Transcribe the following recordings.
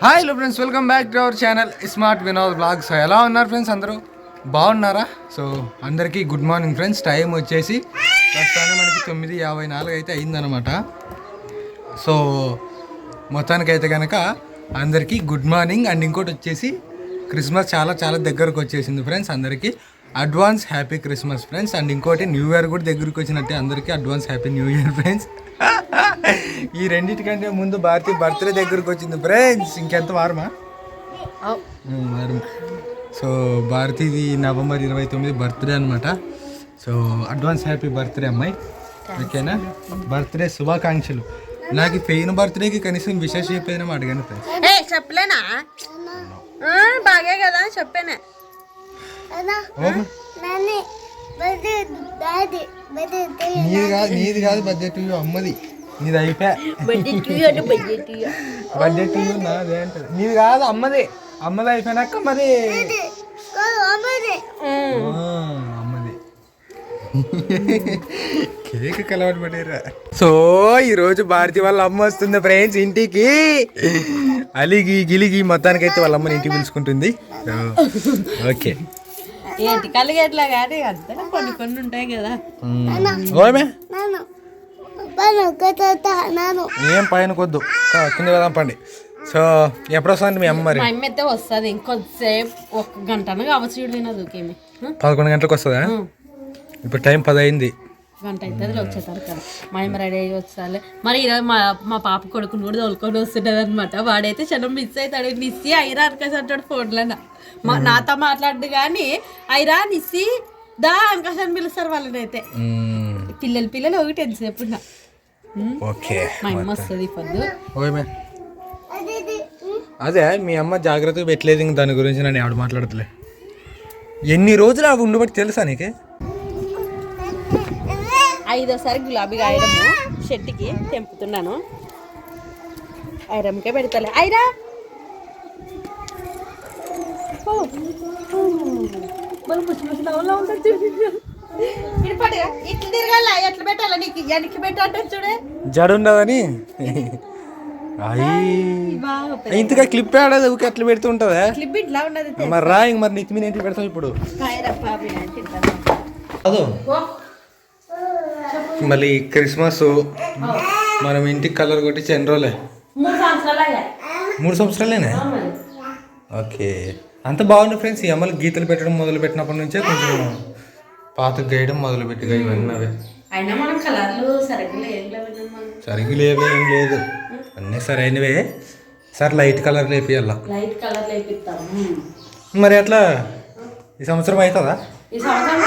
Hi hello friends welcome back to our channel smart Vinod blog so ఎలా ఉన్నారు friends అందరూ? బాగున్నారా? So అందరికీ గుడ్ మార్నింగ్ ఫ్రెండ్స్ టైం వచ్చేసి ప్రస్తుతానికి మనకి తొమ్మిది యాభై నాలుగు అయితే అయిందనమాట సో మొత్తానికైతే కనుక అందరికీ గుడ్ మార్నింగ్ అండ్ ఇంకోటి వచ్చేసి క్రిస్మస్ చాలా చాలా దగ్గరకు వచ్చేసింది ఫ్రెండ్స్ అందరికీ. Advance happy Christmas friends and ఇంకోటి న్యూ ఇయర్ కూడా దగ్గరికి వచ్చినట్టే అందరికీ advance happy new year friends ఈ రెండింటికంటే ముందు భారతి బర్త్డే దగ్గరకు వచ్చింది. ఫ్రెండ్స్ ఇంకెంత వారమా? వారం సో భారతిది నవంబర్ ఇరవై తొమ్మిది బర్త్డే అనమాట సో అడ్వాన్స్ హ్యాపీ బర్త్డే అమ్మాయి. ఓకేనా? బర్త్డే శుభాకాంక్షలు. నాకు పెయిన్ బర్త్డేకి కనీసం విశేష చెప్పేనా అడిగాను చెప్పలేనా? ఆ, బాగే కదా చెప్పానే. నీది కాదు నీది కాదు బడ్జెట్ అమ్మది. నీది అయిపోయా? బడ్జెట్ ఇయ్యు నాదే అంటది. నీది కాదు అమ్మది. అమ్మది అయిపోయినాక మరి అమ్మది. కేక్ కలవాటు పడేరా. సో ఈరోజు భారతి వాళ్ళ అమ్మ వస్తుంది ఫ్రెండ్స్ ఇంటికి. అలిగి గిలిగి మొత్తానికైతే వాళ్ళ అమ్మని ఇంటికి పిలుచుకుంటుంది. ఓకే. ఏంటి కలిగి ఎట్లా కానీ అంతే కొన్ని కొన్ని ఉంటాయి కదా. ఓమే ఏం పైన కొద్దు కా- కింద వెళ్దాం పండి. సో ఎప్పుడు వస్తుంది మీ అమ్మ మరి? మా అమ్మ అయితే వస్తుంది. ఇంకొద్దిసేపు ఒక గంటను కావచ్చు చూడు వినదు ఇంకేమి పదకొండు గంటలకు వస్తుందా? ఇప్పుడు టైం పది అయింది గంట అవుతుంది వచ్చేసరికి కదా. మా అమ్మ రెడీ అయ్యి వచ్చాలి మరి ఈరోజు మా మా పాప కొడుకుని కూడా తోలుకొని వస్తుంటది అనమాట వాడైతే చాలా మిస్ అవుతాడు. నిస్సి ఐరా అనుకోసి అంటాడు ఫోన్లో మా నాతో మాట్లాడు కానీ ఐరా నిస్సి దా అంకాష్ అని పిలుస్తారు వాళ్ళని అయితే మ్మ్. పిల్లలు పిల్లలు ఒకటి ఎంతసేపు. ఓకే మా అమ్మ వస్తుంది పొద్దు అదే మీ అమ్మ జాగ్రత్తగా పెట్టలేదు ఇంక దాని గురించి నన్ను ఆవిడ మాట్లాడతలే. ఎన్ని రోజులు అవి ఉండబట్టి తెలుసా నీకే? ఐదోసారి గులాబీ ఐరము షెట్టికి తెంపుతున్నాను. ఐరమ్కే పెడతలే. ఐరా! మరి ముచ్చి ముచ్చి నవ్వులా ఉంటుంది చూడు. ఇటు పట్టుగా, ఇట్లా తిరగాల? ఎట్లా పెట్టాలా నీకు? వెనక్కి పెట్టంటే చూడే. జడ ఉండదని అయ్యి బాగా ఇంతగా క్లిప్ ఆడదు ఊరికే అట్లా పెడుతూ ఉంటుందా క్లిప్ ఇట్లా ఉన్నది మరి రా ఇంక మరి నెత్తి మీద ఏంటి పెడతావు ఇప్పుడు? అదో. మళ్ళీ క్రిస్మస్ మనం ఇంటికి కలర్ కొట్టి ఎన్ని రోజులే? మూడు సంవత్సరాలేనే. ఓకే. అంత బాగుంది ఫ్రెండ్స్ ఈ అమ్మలు గీతలు పెట్టడం మొదలు పెట్టినప్పటి నుంచే కొంచెం పాత గేయడం మొదలు పెట్టి ఇవన్నీ అవే. అయినా మనం కలర్లు సరిగ్గా సరిగ్గా లేవే ఏం లేదు. అన్నీ సరైనవే. సార్ లైట్ కలర్ లేపియాల? లైట్ కలర్ లేపిస్తాము మరి అట్లా ఈ సంవత్సరం అవుతుందా? ఈ సంవత్సరం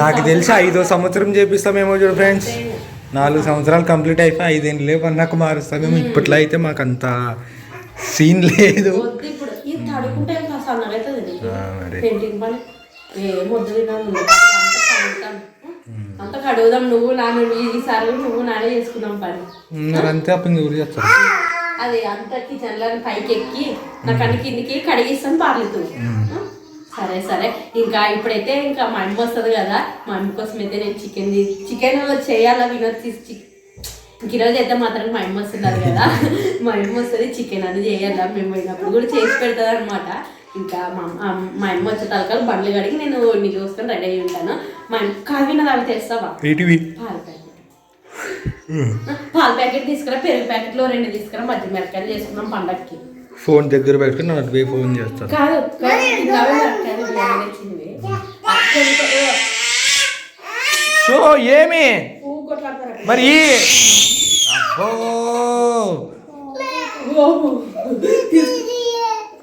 నాకు తెలిసి ఐదో సంవత్సరం చేపిస్తామేమో చూడు ఫ్రెండ్స్. నాలుగు సంవత్సరాలు కంప్లీట్ అయిపోయి ఐదేళ్ళు లేవు అన్నాక మారుస్తామేమో. ఇప్పట్లో అయితే మాకు అంత సీన్ లేదు. సన్నగా అవుతుంది పెయింటింగ్ పని ఏ ముద్దు అంత కడుగుదాం నువ్వు నాన్న ఈసారి నువ్వు నానే చేసుకుందాం పని అంతే అప్పుడు ఎవరు చేస్తారు అది అంత కిచెన్లో పైకి ఎక్కి నాకు అన్ని కిందికి కడిగిస్తాను పార్లేదు సరే సరే ఇంకా ఇప్పుడైతే ఇంకా మా అమ్మ వస్తుంది కదా మా అమ్మ కోసం అయితే నేను చికెన్ చికెన్ చేయాలా వినోద్ తీసి ఈరోజు అయితే మాత్రం మా అమ్మ వస్తున్నారు కదా మా అమ్మ వస్తుంది చికెన్ అది చేయాలా మేము పోయినప్పుడు కూడా చేసి పెడతారు అనమాట ఇంకా మా అమ్మ- మా అమ్మ వచ్చే తలకాలు బండ్లు కడిగి నేను నీకు చూసుకొని రెడీ అయి ఉంటాను. మా అమ్మ కావిన అవి తెస్తావా? పాల ప్యాకెట్. పాల ప్యాకెట్ తీసుకురా పెరుగు ప్యాకెట్లో రెండు తీసుకురా మధ్య మిరకాయలు చేసుకున్నాం పండక్కి. ఫోన్ దగ్గర పెట్టుకుని నన్ను పోయి ఫోన్ చేస్తాను. కాదు సో ఏమి? మరి అబ్బో! నా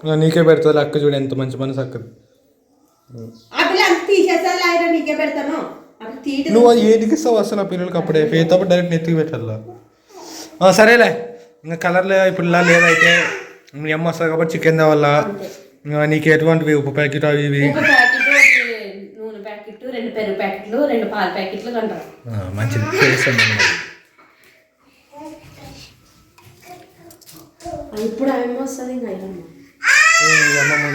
నీకే పెడుతుంది అక్క చూడు ఎంత మంచి మనసు అక్కది నీకే పెడతాను. అప్పుడు నువ్వు అది ఏదికి ఇస్తావు అసలు ఆ పిల్లలకి అప్పుడే. ఫేతో డైరెక్ట్ నెత్తికి పెట్టాలా? ఆ, సరేలే. ఇంకా కలర్లే ఇప్పుడు ఇలా లేదైతే మీ అమ్మ వస్తుంది కాబట్టి చికెన్ తేవాలా? ఇంకా నీకు ఎటువంటివి? ఉప్పు ప్యాకెట్ అవి ఇవి? రెండు పెరుగు ప్యాకెట్లు రెండు పాల ప్యాకెట్లు కంటారు. మంచిది. ఇప్పుడు ఆమె వస్తుంది ఇంకా అమ్మ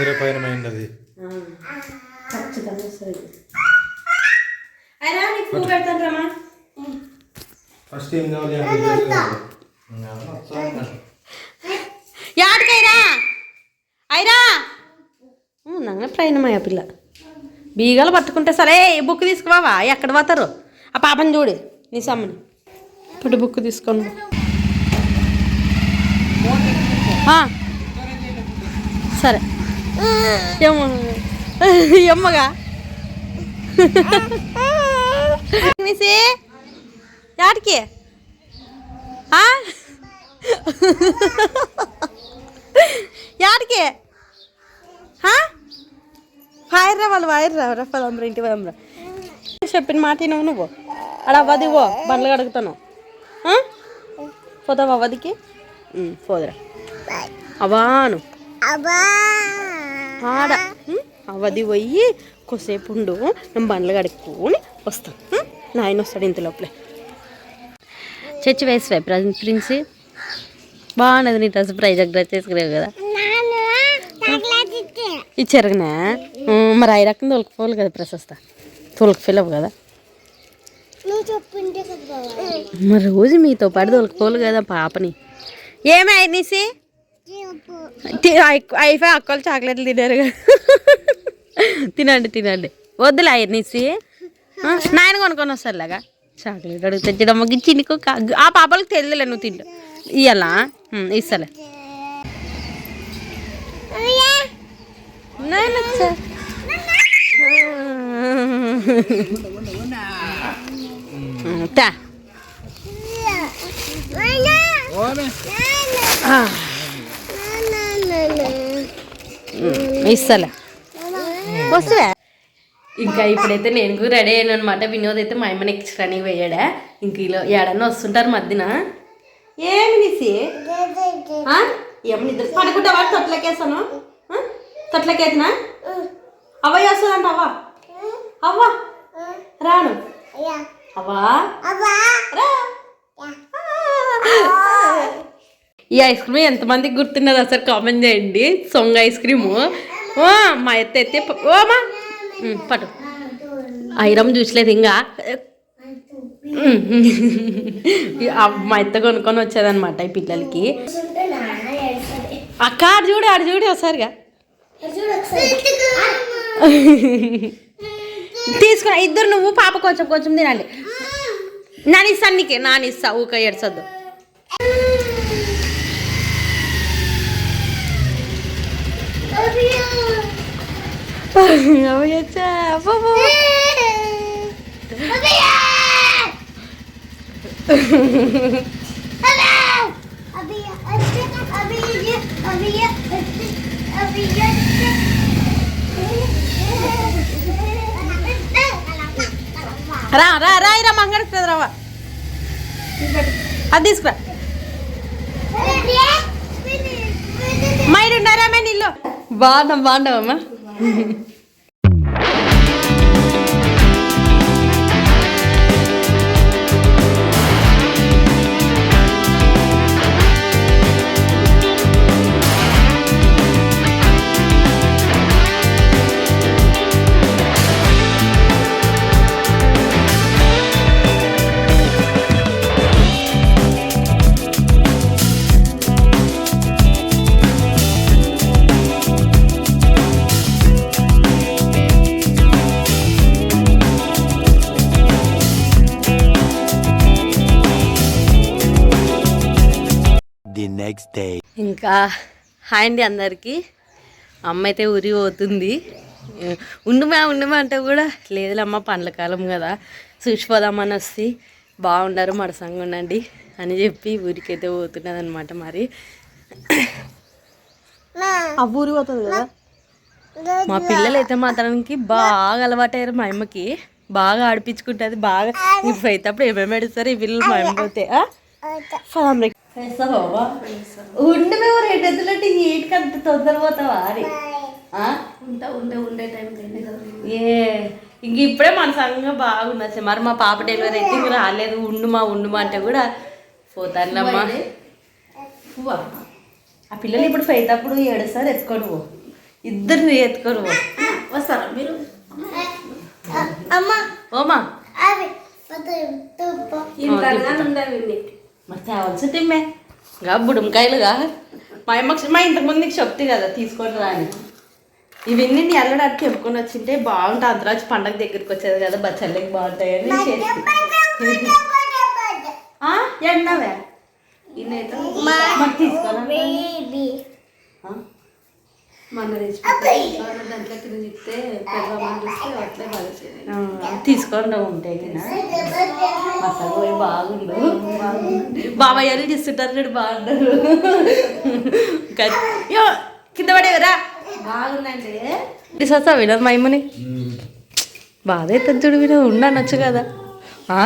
అది అయినా ఫస్ట్ ఏం ప్రయాణమయ్యా పిల్ల. బీగాలు పట్టుకుంటే సరే బుక్ తీసుకువావా ఎక్కడ పోతారు? ఆ పాపని చూడు నీ సమ్మని. ఇప్పుడు బుక్ తీసుకోండి సరే. ఏమో ఎమ్మగా మిసి? యాడికి? ఆ? హాయిర్రా వాళ్ళు హాయిర్రా రా పదమ్రా ఇంటి పదమ్రా చెప్పిన మాట వినవు నువ్వు. అడ అవ్వది పో బండ్లు కడుగుతాను పోతావా అవ్వదికి? పోదురా. అవాను ఆడ ఉమ్, అవ్వది పోయి కొద్దిసేపు ఉండు నేను బండ్లు కడుక్కొని వస్తాను నాయన వస్తాడు ఇంత లోపలే. చర్చి వేసివే ప్రిన్స్. బాగున్నది నీ డ్రెస్ ప్రైజ్ డ్రెస్ చేసుకునేవి కదా. ఇచ్చారుగా మరి ఐదు రకం తొలకపోవాలి కదా ప్రెస్ వస్తా తొలకపోలేవు కదా. మరి రోజు మీతో పాటు తొలకపోవాలి కదా పాపని. ఏమి అయినసి అయిపోయి అక్కలు చాక్లెట్లు తినారు కదా. తినండి తినండి. వద్దులే అయినసి నాయన కొనుక్కొని వస్తారులాగా. చాక్లెట్ అడుగుతా చిన్నమ్మకి చిన్నకు ఆ పాపలకు తెలియలే నువ్వు తిండు ఇయ్యాలా? ఇస్తలే. తా. ఇస్తలే. వస్తువే? ఇంకా ఇప్పుడైతే నేను కూడా రెడీ అయ్యాను అనమాట వినోద్ అయితే మా అమ్మని ఎక్స్ట్రాని పోయాడా? ఇంక ఇలా ఏడన్నా వస్తుంటారు మధ్యన. ఏమి తీసి ఏమని ఇద్దరు పడుకుంటావా తొట్లకేసాను తొట్లకేసినా అవ్వ చేస్తుందంట అవ్వ. అవ్వ. రాను. అవ్వా. రా. ఈ ఐస్ క్రీమ్ ఎంతమందికి గుర్తున్నది అసలు కామెంట్ చేయండి. సొంగ ఐస్ క్రీము. ఓ మా ఎత్త ఎత్తే ఓమా ఓ మా పట్టు. ఐరమ్ చూసలేదు ఇంకా. మా ఎత్త కొనుక్కొని వచ్చేదన్నమాట ఈ పిల్లలకి. అక్క ఆడు చూడు ఆడు చూడు ఒకసారిగా. తీసుకున్నా ఇద్దరు నువ్వు పాప కొంచెం కొంచెం తినండి నాని నీకే నానిస్తా ఊక ఏడ్చొద్దు. రా రా రా రా మంగడికి రావా అది తీసుకురా మైడు ఉన్నారా మే నీళ్ళు బాగున్నాం బాగున్నావమ్మా понимаете? Next day. ఇంకా హాయ్ అండి అందరికీ. అమ్మ అయితే ఊరి పోతుంది. ఉండుమా ఉండుమా అంటే కూడా లేదులమ్మ పండ్ల కాలం కదా. చూసిపోదామని వస్తే బాగుండరు మడసంగా ఉండండి అని చెప్పి ఊరికైతే పోతున్నది అనమాట మరి ఆ ఊరి పోతుంది కదా? మా పిల్లలు అయితే మాత్రానికి బాగా అలవాటయ్యారు మా అమ్మకి. బాగా ఆడిపించుకుంటుంది బాగా. ఇప్పుడు అయితే అప్పుడు ఏమేమి పెడతారు ఈ పిల్లలు మా అమ్మ పోతే ఆ? ఫలం రే. వేస్తావా? ఉండు మేము రెండు ఎద్దులంటే ఏటికి అంత తొందర పోతావా అని. ఆ? ఉంటా ఉండే ఉండే టైం ఏ ఇంక ఇప్పుడే మన సంఘంగా బాగున్నది మరి మా పాప డెలివరీ అయితే ఇంక రాలేదు. ఉండుమా ఉండుమా అంటే కూడా పోతానులమ్మా పువ్వా ఆ పిల్లలు ఇప్పుడు ఫైట్ అప్పుడు ఏడుస్తారు ఎత్తుకోను పో. ఇద్దరిని ఎత్తుకోను పో. వస్తారా మీరు? ఓమా. ఇంతగా ఉండవి మరి తేవాల్సి తిమ్మే ఇంకా బుడంకాయలుగా మా అమ్మకి మా ఇంతకు ముందు నీకు చెప్తే కదా తీసుకొని రాని ఇవన్నీ నీ అల్లడానికి చెప్పుకొని వచ్చింటే బాగుంటుంది. అంతరాజు పండగ దగ్గరికి వచ్చేది కదా బచ్చల్లకి బాగుంటాయని చేసి. ఎండవే ఇన్నైతే తీసుకోనా? మన తెచ్చిపోతే దాంట్లో కింద చెప్తే పెద్దమ్మని చూస్తే అట్లే బాగా చేయాలి ఆ, తీసుకోండి ఉంటే కింద మసాలా పోయి బాగుండు. బాబాయ్ అని చూస్తుంటారు చూడు బాగుంటారు కింద పడేవరా బాగుందండి. తీసుకొస్తా వినోద్ మైముని. బాధ అవుతుంది చూడు వినోద్ ఉండనొచ్చు కదా. ఆ?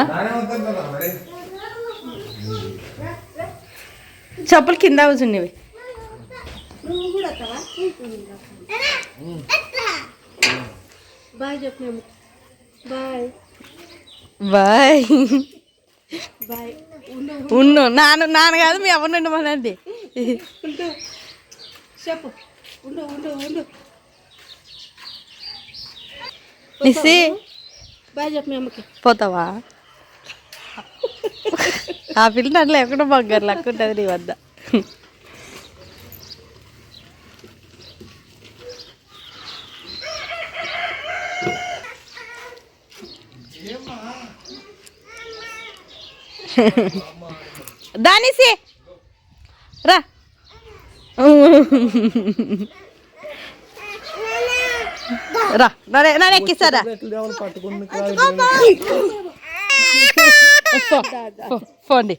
చెప్పులు కింద కూర్చుండేవి నువ్వు కూడా వస్తావా బాయ్ చెప్పినాము బాయ్. బాయ్. బాయ్. ఉండు. నాన్న నాన్న కాదు మీ ఎవరిని ఉండమనండి ఉండు. చెప్పు. ఉండు ఉండు ఉండు. నిసి బాయ్ చెప్పు మీ అమ్మకి. పోతావా? ఆ పిల్ల నన్ను లేకుండా బంగారు లెక్క ఉంటుంది నీ వద్ద. దానిసి. రా. రా. నన్ను ఎక్కిస్తారా? పోండి.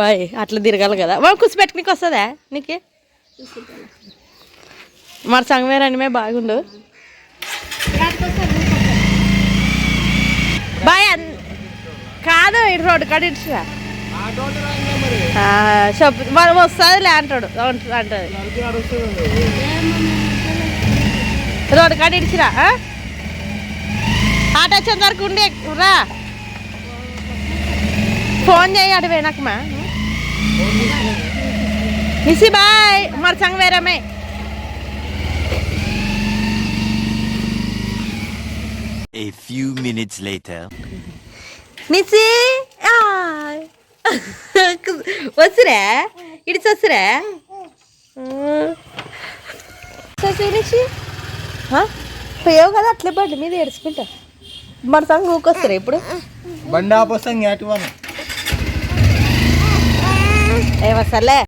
బాయ్ అట్లా తిరగాలి కదా. వాళ్ళు కూర్చోబెట్టుకునికి వస్తుందా నీకే? మరి సంగమేరానిమే బాగుండు. బాయ్ అన్- కాదు ఇటు రోడ్డు కాడ ఇటురా చెప్పు. మరి వస్తుందిలే అంటాడు. అంటది. రోడ్డు కాడ ఇడిచిరా ఆటో వచ్చేంత వరకు ఉండి రా. ఫోన్ చేయి అటు పోయినాకమా నిసి బాయ్ మరి సంగమేరమే A few minutes later. నిసి వస్తురా ఇడిచి వస్తురా నిసి పోయావు కదా అట్లే బండి మీద ఏడుచుకుంటా మన సంగ ఊకొస్తారా ఇప్పుడు? బండి ఆపోస్తాం యాటి వన్ ఏ వస్తలే